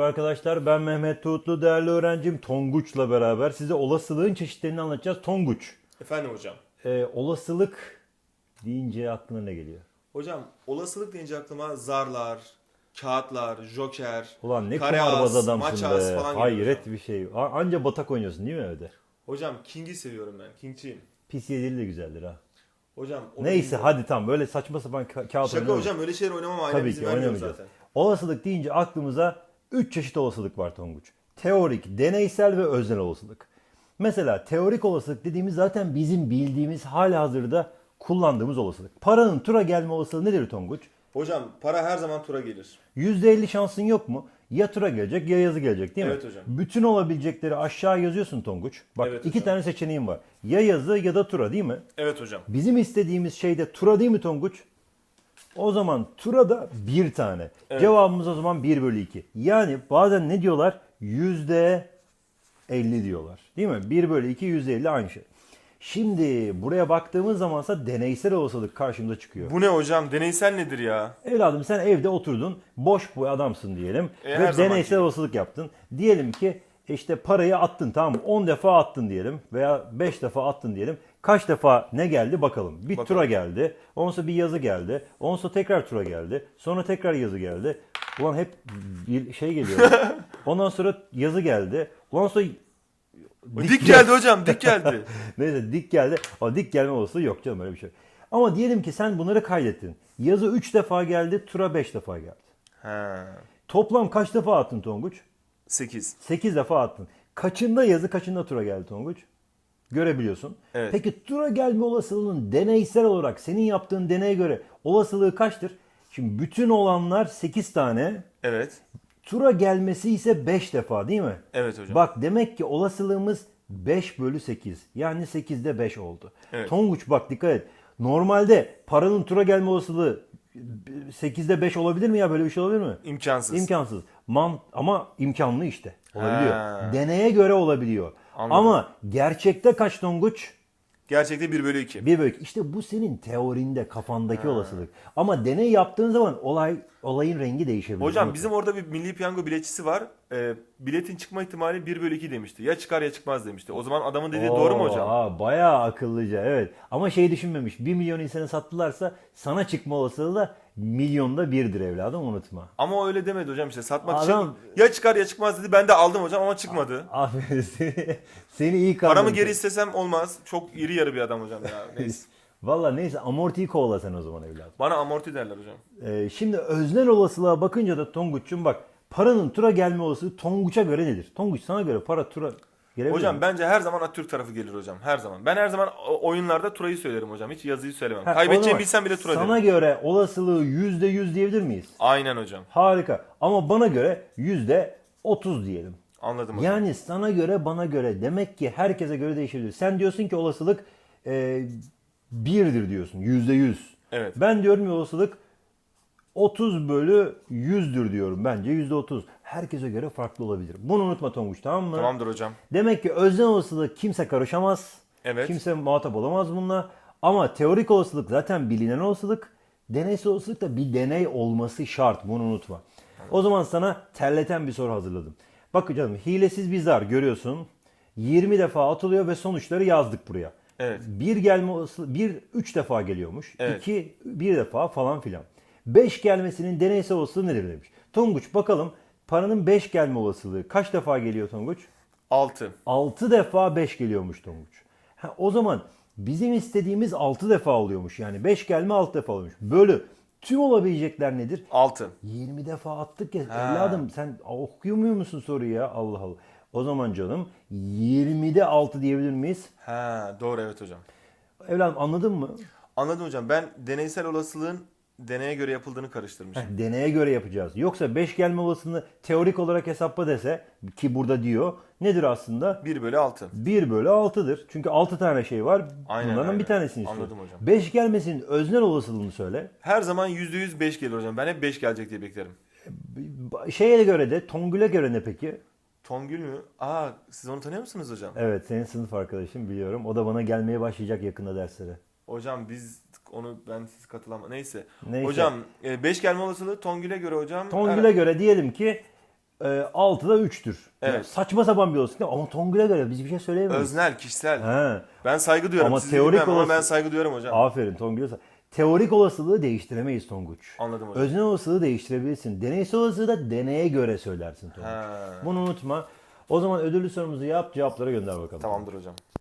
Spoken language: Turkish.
Merhaba arkadaşlar ben Mehmet Tuğutlu değerli öğrencim Tonguç'la beraber size olasılığın çeşitlerini anlatacağız. Tonguç, Efendim hocam. e, olasılık deyince aklına ne geliyor? Hocam olasılık deyince aklıma zarlar, kağıtlar, joker, Ulan ne kare kumarbaz as, adamsın maç as be. falan geliyor Hayret hocam. bir şey. A- Anca batak oynuyorsun değil mi evde? Hocam King'i seviyorum ben. King'ciyim. Pis yedili de güzeldir ha. Hocam Neyse de- hadi tamam böyle saçma sapan ka- kağıt Şaka hocam öyle şeyler oynamam Tabii izin ki vermiyor oynamayacağız. zaten. Olasılık deyince aklımıza 3 çeşit olasılık var Tonguç. Teorik, deneysel ve öznel olasılık. Mesela teorik olasılık dediğimiz zaten bizim bildiğimiz hala hazırda kullandığımız olasılık. Paranın tura gelme olasılığı nedir Tonguç? Hocam para her zaman tura gelir. %50 şansın yok mu? Ya tura gelecek ya yazı gelecek değil mi? Evet hocam. Bütün olabilecekleri aşağı yazıyorsun Tonguç. Bak Evet iki hocam. tane seçeneğin var. Ya yazı ya da tura değil mi? Evet hocam. Bizim istediğimiz şey de tura değil mi Tonguç? O zaman tura da bir tane. Evet. Cevabımız o zaman 1 bölü 2. Yani bazen ne diyorlar? Yüzde 50 diyorlar. Değil mi? 1 bölü 2 yüzde 50 aynı şey. Şimdi buraya baktığımız zamansa deneysel olasılık karşımıza çıkıyor. Bu ne hocam? Deneysel nedir ya? Evladım sen evde oturdun, boş bir adamsın diyelim E, ve deneysel olasılık yaptın. Diyelim ki işte parayı attın tamam mı? 10 defa attın diyelim veya 5 defa attın diyelim. Kaç defa ne geldi bakalım. Bir Bakalım. tura geldi, sonra bir yazı geldi, sonra tekrar tura geldi, sonra tekrar yazı geldi. Ulan hep bir şey geliyor. ondan sonra yazı geldi. Ondan sonra Dik geldi hocam, dik geldi. Neyse dik geldi. O dik gelme olasılığı yok canım öyle bir şey. Ama diyelim ki sen bunları kaydettin. Yazı 3 defa geldi, tura 5 defa geldi. ha. Toplam kaç defa attın Tonguç? 8. 8 defa attın. Kaçında yazı kaçında tura geldi Tonguç? Görebiliyorsun. Evet. Peki tura gelme olasılığının deneysel olarak senin yaptığın deneye göre olasılığı kaçtır? Şimdi bütün olanlar 8 tane. Evet. Tura gelmesi ise 5 defa değil mi? Evet hocam. Bak demek ki olasılığımız 5 bölü 8. Yani 8'de 5 oldu. Evet. Tonguç bak dikkat et. Normalde paranın tura gelme olasılığı 8'de 5 olabilir mi ya? Böyle bir şey olabilir mi? İmkansız. İmkansız. Man ama imkanlı işte. Olabiliyor. Ha. Deneye göre olabiliyor. Anladım. Ama gerçekte kaç Tonguç? Gerçekte 1 bölü 2. 1 bölü. İşte bu senin teorinde, kafandaki olasılık. Ama deney yaptığın zaman olay olayın rengi değişebilir. Hocam bizim orada bir milli piyango biletçisi var. Ee, biletin çıkma ihtimali 1 bölü 2 demişti. Ya çıkar ya çıkmaz demişti. O zaman adamın dediği doğru mu hocam? Aa, bayağı akıllıca evet. Ama şey düşünmemiş. 1 milyon insanı sattılarsa sana çıkma olasılığı da milyonda birdir evladım unutma. Ama öyle demedi hocam işte satmak Adam- için ya çıkar ya çıkmaz dedi. Ben de aldım hocam ama çıkmadı. Aferin seni. Seni iyi kandırdım. Paramı geri istesem olmaz. Çok iri yarı bir adam hocam ya. Neyse. Valla neyse amortiyi kovala sen o zaman evladım. Bana amorti derler hocam. Ee, şimdi öznel olasılığa bakınca da Tonguç'cum bak paranın tura gelme olasılığı Tonguç'a göre nedir? Tonguç sana göre para tura gelebilir Hocam mi? bence her zaman Atatürk tarafı gelir hocam. Her zaman. Ben her zaman oyunlarda turayı söylerim hocam. Hiç yazıyı söylemem. Ha, Kaybedeceğimi bilsem bile tura Sana derim. göre olasılığı yüzde yüz diyebilir miyiz? Aynen hocam. Harika. Ama bana göre yüzde otuz diyelim. Anladım hocam. Yani sana göre bana göre demek ki herkese göre değişebilir. Sen diyorsun ki olasılık e, birdir diyorsun yüzde yüz. Evet. Ben diyorum ki olasılık 30 bölü 100'dür diyorum. Bence yüzde 30. Herkese göre farklı olabilir. Bunu unutma Tonguç tamam mı? Tamamdır hocam. Demek ki öznel olasılık kimse karışamaz. Evet. Kimse muhatap olamaz bununla. Ama teorik olasılık zaten bilinen olasılık. Deneysel olasılık da bir deney olması şart. Bunu unutma. O zaman sana terleten bir soru hazırladım. Bak canım hilesiz bir zar görüyorsun. 20 defa atılıyor ve sonuçları yazdık buraya. Evet. Bir gelme olasılığı, bir üç defa geliyormuş. Evet. iki bir defa falan filan. Beş gelmesinin deneysel olasılığı nedir demiş. Tonguç bakalım paranın beş gelme olasılığı kaç defa geliyor Tonguç? 6. 6 defa 5 geliyormuş Tonguç. Ha, o zaman bizim istediğimiz 6 defa oluyormuş. Yani 5 gelme 6 defa oluyormuş. Bölü tüm olabilecekler nedir? 6. 20 defa attık ya. Ha. Evladım sen okuyamıyor musun soruyu ya? Allah Allah. O zaman canım 20'de 6 diyebilir miyiz? Ha doğru evet hocam. Evladım anladın mı? Anladım hocam. Ben deneysel olasılığın deneye göre yapıldığını karıştırmışım. Heh, deneye göre yapacağız. Yoksa 5 gelme olasılığını teorik olarak hesapla dese ki burada diyor. Nedir aslında? 1 bölü 6. 1 bölü 6'dır. Çünkü 6 tane şey var. Aynen, Bunlardan aynen. bir tanesini istiyor. Anladım hocam. 5 gelmesinin öznel olasılığını söyle. Her zaman %100 5 gelir hocam. Ben hep 5 gelecek diye beklerim. Şeye göre de Tongül'e göre ne peki? Tongül mü? Aa siz onu tanıyor musunuz hocam? Evet senin sınıf arkadaşın biliyorum. O da bana gelmeye başlayacak yakında derslere. Hocam biz onu ben siz katılamam. Neyse. Neyse. Hocam 5 gelme olasılığı Tongül'e göre hocam. Tongül'e her- göre diyelim ki e, 6'da 3'tür. Evet. Yani saçma sapan bir olasılık ama Tonguç'a göre biz bir şey söyleyemeyiz. Öznel, kişisel. He. Ben saygı duyuyorum. Ama Sizi teorik bilmem ama olasılık- ben saygı duyuyorum hocam. Aferin Tonguç'a. Teorik olasılığı değiştiremeyiz Tonguç. Anladım hocam. Öznel olasılığı değiştirebilirsin. Deneysel olasılığı da deneye göre söylersin Tonguç. Ha. Bunu unutma. O zaman ödüllü sorumuzu yap, cevapları gönder bakalım. Tamamdır hocam.